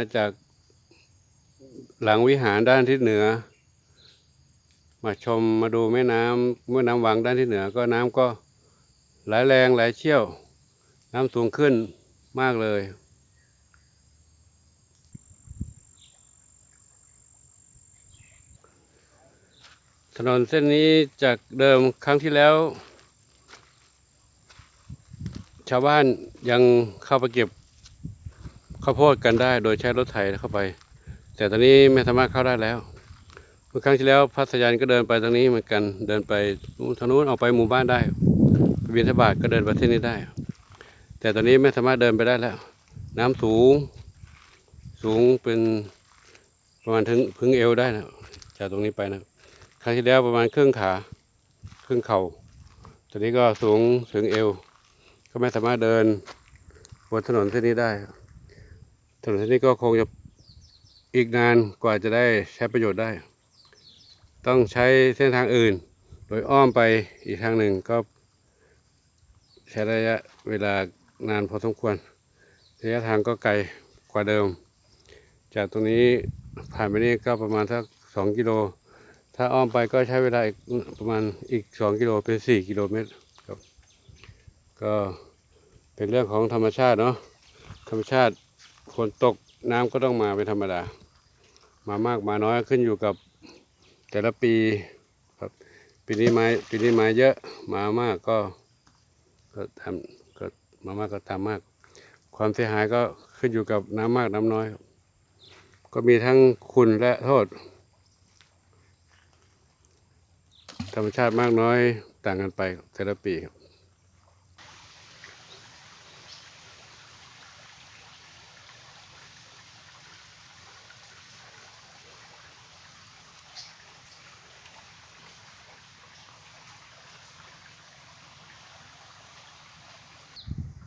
มาจากหลังวิหารด้านทิศเหนือ มาชมมาดูแม่น้ำแม่น้ำวังด้านทิศเหนือก็น้ำก็ไหลแรงไหลเชี่ยว น้ำสูงขึ้นมากเลย ถนนเส้นนี้จากเดิมครั้งที่แล้ว ชาวบ้านยังเข้าไปเก็บ ข้าวโพดกันได้โดยใช้รถไถเข้าไป แต่ตอนนี้ไม่สามารถเข้าได้แล้วเมื่อครั้งที่แล้วพัสยันก็เดินไปทางนี้เหมือนกันเดินไปทางนู้นออกไปหมู่บ้านได้บินทบาทก็เดินไปที่นี้ได้ แต่ตอนนี้ไม่สามารถเดินไปได้แล้ว น้ำสูง สูงเป็นประมาณถึงพึงเอวได้นะจากตรงนี้ไปนะครั้งที่แล้วประมาณครึ่งขาครึ่งเข่าตอนนี้ก็สูงถึงเอว ก็ไม่สามารถเดินบนถนนเส้นนี้ได้ ถนนเส้นนี้ก็คงจะอีกนานกว่าจะได้ใช้ประโยชน์ได้ ต้องใช้เส้นทางอื่น โดยอ้อมไปอีกทางหนึ่งก็ ใช้ระยะเวลานานพอสมควร ระยะทางก็ไกลกว่าเดิม จากตรงนี้ผ่านไปนี่ก็ประมาณสักสองกิโล ถ้าอ้อมไปก็ใช้เวลาอีกประมาณอีกสองกิโลเป็นสี่กิโลเมตรครับ ก็เป็นเรื่องของธรรมชาติเนาะ ธรรมชาติ ฝนตกน้ำก็ต้องมาเป็นธรรมดา มามากมาน้อยขึ้นอยู่กับแต่ละปีครับปีนี้ไม้ปีนี้ไม้เยอะมามากก็ก็ทำก็มามากก็ทำมาก ความเสียหายก็ขึ้นอยู่กับน้ำมากน้ำน้อย ก็มีทั้งคุณและโทษ ธรรมชาติมากน้อยต่างกันไปแต่ละปีครับ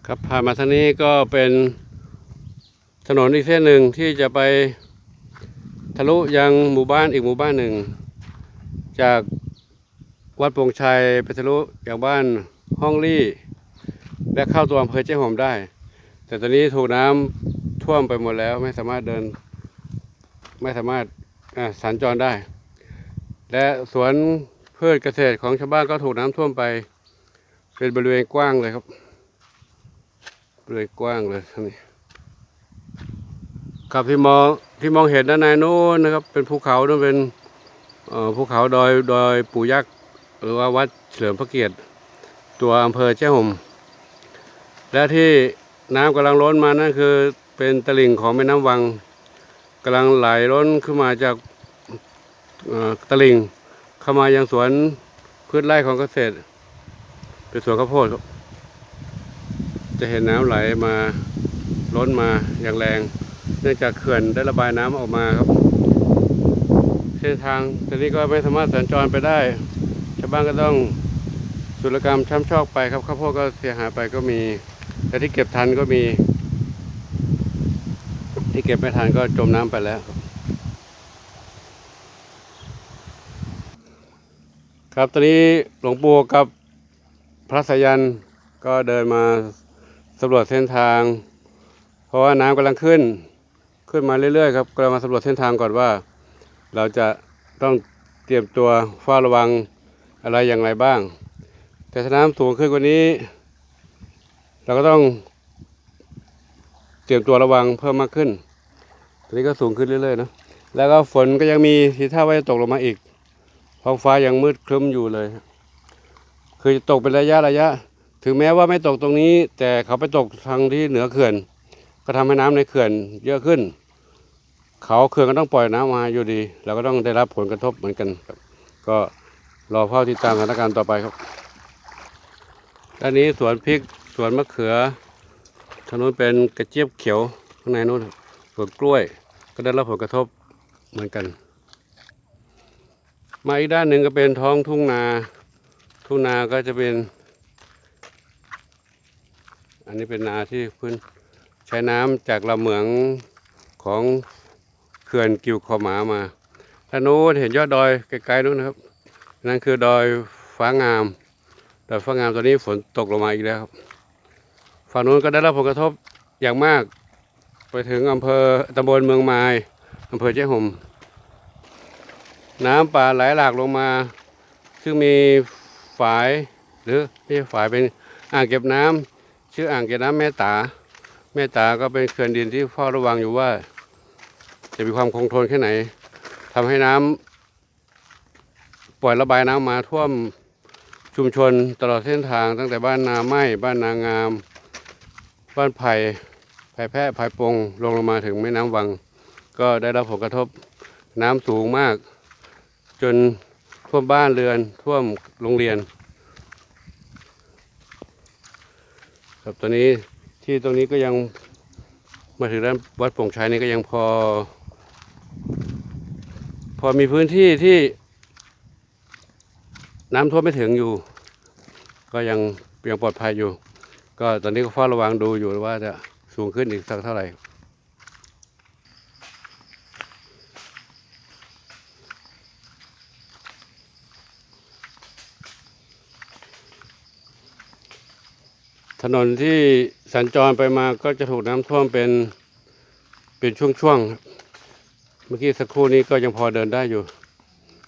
ครับผ่านมาทางนี้ก็เป็นถนนอีกเส้นหนึ่งที่จะไปทะลุยังหมู่บ้านอีกหมู่บ้านหนึ่ง จากวัดปงชัยไปทะลุอย่างบ้านห้องลี่ และเข้าตัวอำเภอเจ้หอมได้ แต่ตอนนี้ถูกน้ำท่วมไปหมดแล้วไม่สามารถเดิน ไม่สามารถสัญจรได้ และสวนพืชเกษตรของชาวบ้านก็ถูกน้ำท่วมไป เป็นบริเวณกว้างเลยครับ เลยกว้างเลยท่างนี้ครับที่มองที่มองเห็นด้านในนู้นนะครับ เป็นภูเขานู้นเป็นภูเขาดอยดอยปู่ยักษ์หรือว่าวัดเฉลิมพระเกียรติ ตัวอำเภอเจ้าห่มและที่น้ำกำลังล้นมานั่นคือเป็นตลิ่งของแม่น้ำวังกำลังไหลล้นขึ้นมาจากตลิ่งเข้ามายังสวนพืชไร่ของเกษตร เป็นสวนข้าวโพดครับ จะเห็นน้ำไหลมาล้นมาอย่างแรง เนื่องจากเขื่อนได้ระบายน้ำออกมาครับเส้นทางตอนนี้ก็ไม่สามารถสัญจรไปได้ชาวบ้านก็ต้องสุรกรรมช้ำชอกไปครับข้าวโพดก็เสียหายไปก็มี แต่ที่เก็บทันก็มี ที่เก็บไม่ทันก็จมน้ำไปแล้ว ครับตอนนี้หลวงปู่กับพระสยันก็เดินมา สำรวจเส้นทาง เพราะว่าน้ำกำลังขึ้น ขึ้นมาเรื่อยๆครับก็มาสำรวจเส้นทางก่อนว่า เราจะต้องเตรียมตัวเฝ้าระวังอะไรอย่างไรบ้าง แต่ถ้าน้ำสูงขึ้นกว่านี้ เราก็ต้องเตรียมตัวระวังเพิ่มมากขึ้นตอนนี้ก็สูงขึ้นเรื่อยๆนะแล้วก็ฝนก็ยังมีทีท่าว่าจะตกลงมาอีกท้องฟ้ายังมืดครึ้มอยู่เลย คือจะตกเป็นระยะระยะ ถึงแม้ว่าไม่ตกตรงนี้ แต่เขาไปตกทางที่เหนือเขื่อน ก็ทำให้น้ำในเขื่อนเยอะขึ้น เขาเขื่อนก็ต้องปล่อยน้ำมาอยู่ดีเราก็ต้องได้รับผลกระทบเหมือนกันครับ ก็รอเฝ้าติดตามสถานการณ์ต่อไปครับด้านนี้สวนพริกสวนมะเขือทางนู้นเป็นกระเจี๊ยบเขียวข้างในนู้นสวนกล้วย ก็ได้รับผลกระทบเหมือนกัน มาอีกด้านหนึ่งก็เป็นท้องทุ่งนา ทุ่งนาก็จะเป็น อันนี้เป็นนาที่พื้นใช้น้ำจากลำเหมืองของเขื่อนกิวขอหมามาท่านนู้นเห็นยอดดอยไกลๆนู้นนะครับ นั่นคือดอยฟ้างาม ดอยฟ้างามตอนนี้ฝนตกลงมาอีกแล้วครับฝั่งนู้นก็ได้รับผลกระทบอย่างมาก ไปถึงอำเภอตำบลเมืองไม้อำเภอเจ้ห่มน้ำป่าไหลหลากลงมา ซึ่งมีฝายหรือไม่ใช่ฝายเป็นอ่างเก็บน้ำ ชื่ออ่างเก็บน้ำแม่ตา แม่ตาก็เป็นเขื่อนดินที่เฝ้าระวังอยู่ว่า จะมีความคงทนแค่ไหนทำให้น้ำปล่อยระบายน้ำมาท่วมชุมชนตลอดเส้นทางตั้งแต่บ้านนาไม้บ้านนางาม บ้านไผ่ไผ่แพะไผ่ปงลงลงมาถึงแม่น้ำวัง ก็ได้รับผลกระทบน้ำสูงมาก จนท่วมบ้านเรือนท่วมโรงเรียน ครับตอนนี้ที่ตรงนี้ก็ยังมาถึงด้านวัดโป่งชัยนี่ก็ยังพอ พอมีพื้นที่ที่น้ำท่วมไม่ถึงอยู่ ก็ยังยังปลอดภัยอยู่ ก็ตอนนี้ก็เฝ้าระวังดูอยู่ว่าจะสูงขึ้นอีกสักเท่าไหร่ ถนนที่สัญจรไปมาก็จะถูกน้ำท่วมเป็นเป็นช่วงๆครับเมื่อกี้สักครู่นี้ก็ยังพอเดินได้อยู่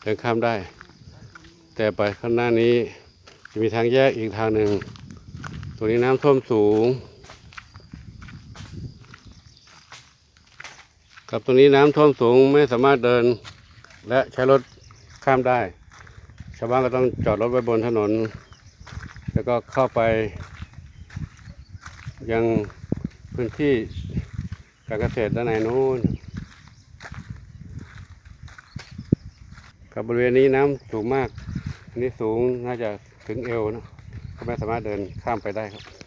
เดินข้ามได้ แต่ไปข้างหน้านี้จะมีทางแยกอีกทางหนึ่ง ตรงนี้น้ำท่วมสูง กับตรงนี้น้ำท่วมสูงไม่สามารถเดินและใช้รถข้ามได้ ชาวบ้านก็ต้องจอดรถไว้บนถนน แล้วก็เข้าไป ยังพื้นที่การเกษตรด้านในนู้นกับบริเวณนี้น้ำสูงมาก อันนี้สูงน่าจะถึงเอวนะก็ไม่สามารถเดินข้ามไปได้ครับ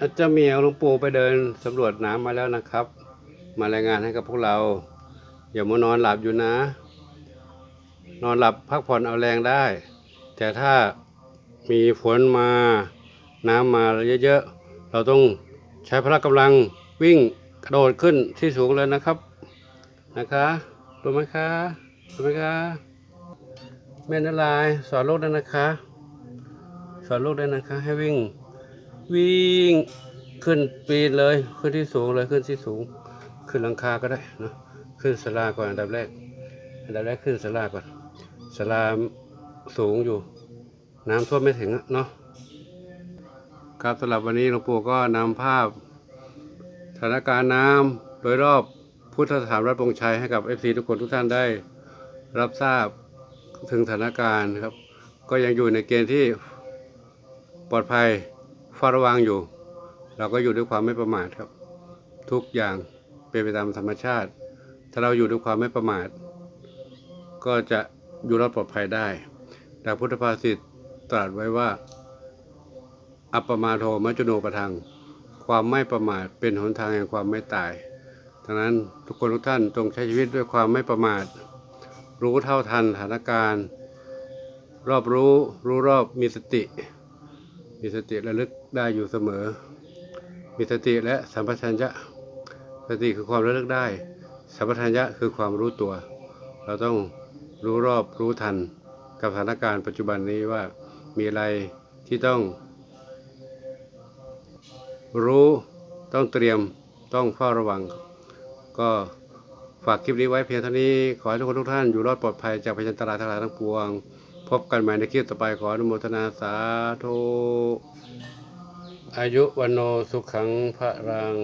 อาจารย์เมียวหลวงปู่ไปเดินสำรวจน้ำมาแล้วนะครับ มารายงานให้กับพวกเรา อย่ามานอนหลับอยู่นะ นอนหลับพักผ่อนเอาแรงได้ แต่ถ้ามีฝนมาน้ำมาเยอะๆ เราต้องใช้พละกำลังวิ่งกระโดดขึ้นที่สูงเลยนะครับนะคะรู้ไหมคะรู้ไหมคะแม่นลายสอนลูกด้วยนะคะ สอนลูกด้วยนะคะ ให้วิ่ง วิ่งขึ้นปีนเลยขึ้นที่สูงเลยขึ้นที่สูง ขึ้นหลังคาก็ได้เนะขึ้นศาลาก่อนอันดับแรก อันดับแรกขึ้นศาลาก่อนศาลาสูงอยู่ น้ำท่วมไม่ถึงเนาะครับสำหรับวันนี้หลวงปู่ก็นำภาพสถานการณ์น้ำโดยรอบพุทธสถานวัดปงชัยให้กับเอฟซีทุกคนทุกท่านได้ รับทราบถึงสถานการณ์ครับ ก็ยังอยู่ในเกณฑ์ที่ปลอดภัย เฝ้าระวังอยู่ เราก็อยู่ด้วยความไม่ประมาทครับ ทุกอย่างเป็นไปตามธรรมชาติ ถ้าเราอยู่ด้วยความไม่ประมาท ก็จะอยู่รอดปลอดภัยได้แต่พุทธภาษิตตรัสไว้ว่า อัปปมาโทมัจจุโนประทัง ความไม่ประมาทเป็นหนทางแห่งความไม่ตายดังนั้นทุกคนทุกท่านจงใช้ชีวิตด้วยความไม่ประมาท รู้เท่าทันสถานการณ์ รอบรู้รู้รอบมีสติ มีสติระลึกได้อยู่เสมอ มีสติและสัมปชัญญะ สติคือความระลึกได้ สัมปชัญญะคือความรู้ตัว เราต้องรู้รอบรู้ทันกับสถานการณ์ปัจจุบันนี้ว่ามีอะไรที่ต้อง รู้ต้องเตรียมต้องเฝ้าระวัง ก็ฝากคลิปนี้ไว้เพียงเท่านี้ ขอให้ทุกคนทุกท่านอยู่รอดปลอดภัยจากภัยอันตรายทั้งหลายทั้งปวง พบกันใหม่ในคลิปต่อไปขออนุโมทนาสาธุอายุวันโนสุขังพระรัง